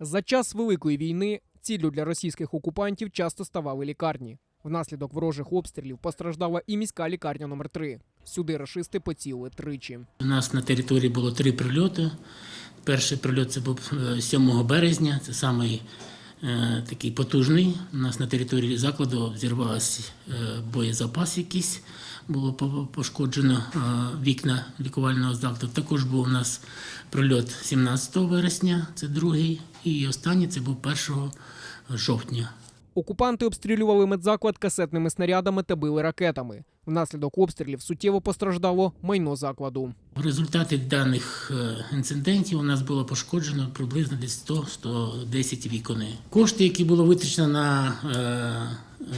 За час Великої війни ціллю для російських окупантів часто ставали лікарні. Внаслідок ворожих обстрілів постраждала і міська лікарня номер 3 Сюди рашисти поцілили тричі. У нас на території було три прильоти. Перший прильот це був е, 7 березня, це самий е, такий потужний. У нас на території закладу зірвався е, боєзапас якийсь, було пошкоджено е, вікна лікувального закладу. Також був у нас прильот 17 вересня, це другий, і останній це був 1 жовтня. Окупанти обстрілювали медзаклад касетними снарядами та били ракетами. Внаслідок обстрілів суттєво постраждало майно закладу. В результаті даних е, інцидентів у нас було пошкоджено приблизно десь 100-110 вікон. Кошти, які було витрачено на е, е,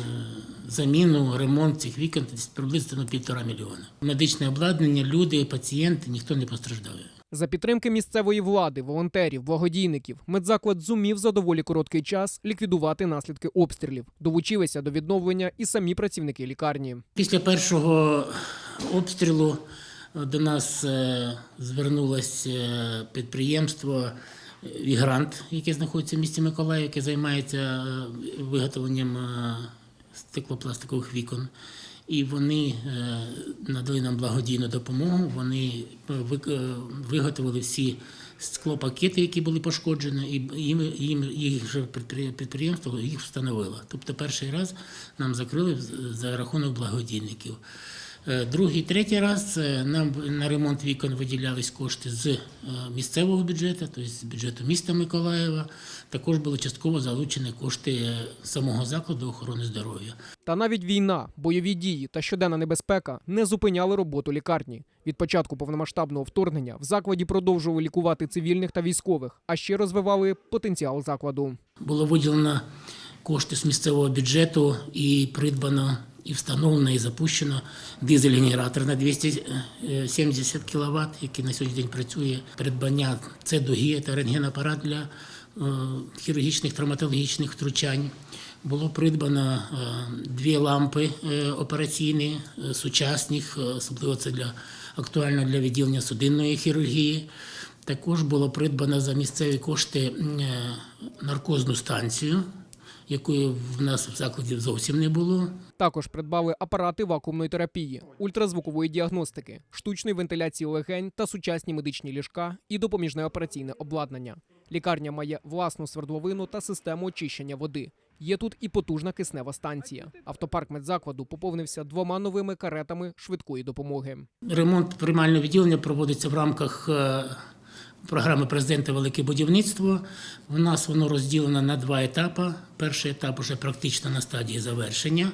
заміну, ремонт цих вікон, приблизно півтора мільйона. Медичне обладнання, люди, пацієнти, ніхто не постраждає. За підтримки місцевої влади, волонтерів, благодійників, медзаклад зумів за доволі короткий час ліквідувати наслідки обстрілів. Долучилися до відновлення і самі працівники лікарні. Після першого обстрілу е, до нас е, звернулося е, підприємство Вігрант, яке знаходиться в місті Миколаїв, яке займається виготовленням стеклопластикових вікон. І вони е, надали нам благодійну допомогу. Вони е, е, виготовили всі склопакети, які були пошкоджені, і їм, їм їх вже підприємство їх встановило. Тобто перший раз нам закрили за рахунок благодійників. Е, Другий, третій раз е, нам на ремонт вікон виділялись кошти з е, місцевого бюджету, тобто з бюджету міста Миколаєва. Також були частково залучені кошти самого закладу охорони здоров'я. Та навіть війна, бойові дії та щоденна небезпека не зупиняли роботу лікарні. Від початку повномасштабного вторгнення в закладі продовжували лікувати цивільних та військових, а ще розвивали потенціал закладу. Було виділено кошти з місцевого бюджету і придбано, і встановлено, і запущено дизель-генератор на 270 кВт, який на сьогодні день працює. Придбання це дуги та рентгенапарат для е, хірургічних травматологічних втручань. Було придбано е, дві лампи е, операційні, сучасних, особливо це для актуально для відділення судинної хірургії. Також було придбано за місцеві кошти наркозну станцію, якої в нас в закладі зовсім не було. Також придбали апарати вакуумної терапії, ультразвукової діагностики, штучної вентиляції легень та сучасні медичні ліжка і допоміжне операційне обладнання. Лікарня має власну свердловину та систему очищення води. Є тут і потужна киснева станція. Автопарк медзакладу поповнився двома новими каретами швидкої допомоги. Ремонт приймального відділення проводиться в рамках е, програми президента Велике будівництво. У нас воно розділено на два етапи. Перший етап вже практично на стадії завершення.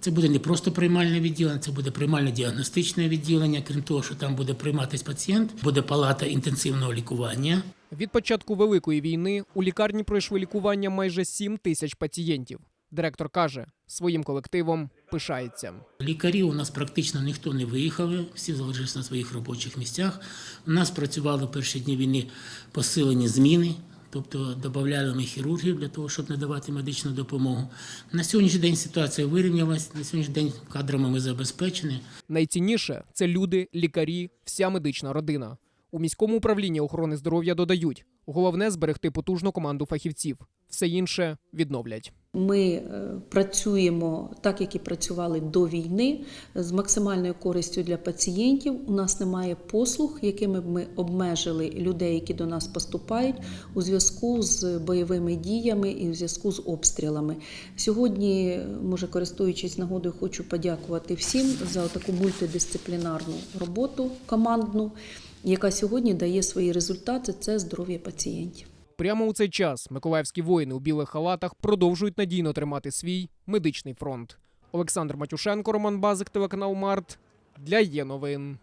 Це буде не просто приймальне відділення, це буде приймально-діагностичне відділення. Крім того, що там буде прийматись пацієнт, буде палата інтенсивного лікування. Від початку великої війни у лікарні пройшли лікування майже 7 тисяч пацієнтів. Директор каже, своїм колективом пишається. Лікарів у нас практично ніхто не виїхали, всі залишилися на своїх робочих місцях. У нас працювали перші дні війни посилені зміни, тобто додавали ми хірургів для того, щоб надавати медичну допомогу. На сьогоднішній день ситуація вирівнялась, на сьогоднішній день кадрами ми забезпечені. Найцінніше це люди, лікарі, вся медична родина. У міському управлінні охорони здоров'я додають: головне зберегти потужну команду фахівців. Все інше відновлять. Ми е, працюємо так, як і працювали до війни, з максимальною користю для пацієнтів. У нас немає послуг, якими б ми обмежили людей, які до нас поступають, у зв'язку з бойовими діями і у зв'язку з обстрілами. Сьогодні, може, користуючись нагодою, хочу подякувати всім за таку мультидисциплінарну роботу командну, яка сьогодні дає свої результати. Це здоров'я пацієнтів. Прямо у цей час миколаївські воїни у білих халатах продовжують надійно тримати свій медичний фронт. Олександр Матюшенко, Роман Базик, телеканал Март для є новин.